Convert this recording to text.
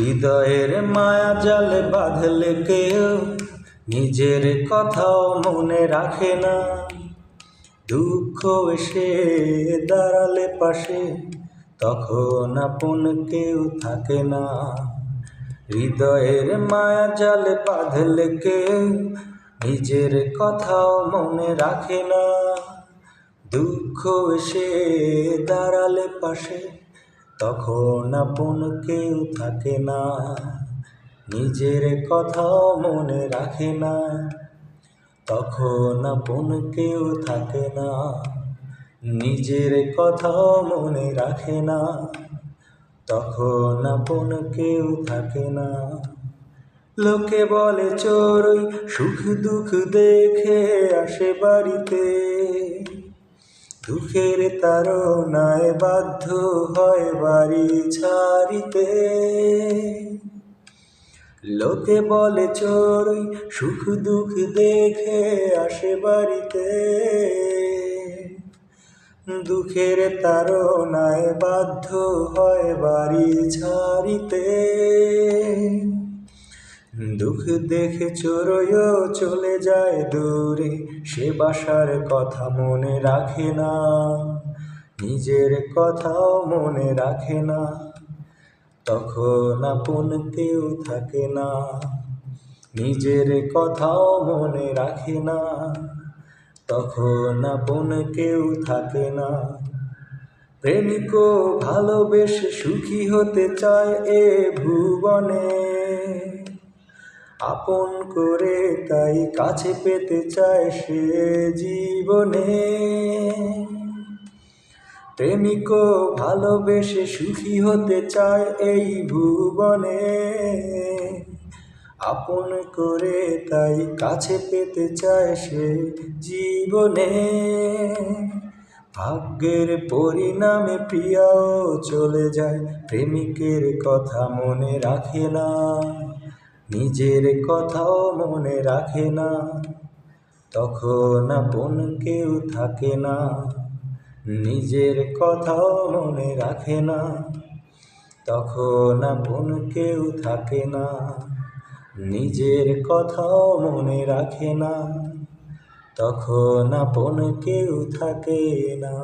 হৃদয়ের মায়া জালে বাঁধলে কেউ নিজের কথাও মনে রাখে না। দুঃখ এসে দাঁড়ালে পাশে, তখন আপন কেউ থাকে না। হৃদয়ের মায়া জালে বাঁধলে কেউ নিজের কথাও মনে রাখে না। দুঃখ এসে দাঁড়ালে পাশে তখন আপন কেউ থাকে না, নিজের কথা মনে রাখে না। তখন আপন কেউ থাকে না, নিজের কথা মনে রাখে না। তখন আপন কেউ থাকে না। লোকে বলে চোরই সুখ দুঃখ দেখে আসে বাড়িতে। দুঃখের তার তারনায় বাধ্য হয় বাড়ি ছাড়িতে। লোকে বলে, চোরই সুখ দুঃখ দেখে আসে বাড়িতে। দুঃখের তার তারনায় বাধ্য হয় বাড়ি ছাড়িতে। দুঃখ দেখে চোরও চলে যায় দূরে, সে বাসার কথা মনে রাখে না। নিজের কথাও মনে রাখে না। তখন আপন কেউ থাকে না। নিজের কথাও মনে রাখে না। তখন আপন কেউ থাকে না। প্রেমিকও ভালোবেসে সুখী হতে চায় এ ভুবনে। আপন করে তাই কাছে পেতে চায় সে জীবনে। প্রেমিকও ভালোবেসে সুখী হতে চায় এই ভুবনে। আপন করে তাই কাছে পেতে চায় সে জীবনে। ভাগ্যের পরিণামে প্রিয়াও চলে যায়, প্রেমিকের কথা মনে রাখে না। নিজের কথাও মনে রাখে না। তখন আপন কেউ থাকে না। নিজের কথাও মনে রাখে না। তখন আপন কেউ থাকে না। নিজের কথাও মনে রাখে না। তখন আপন কেউ থাকে না।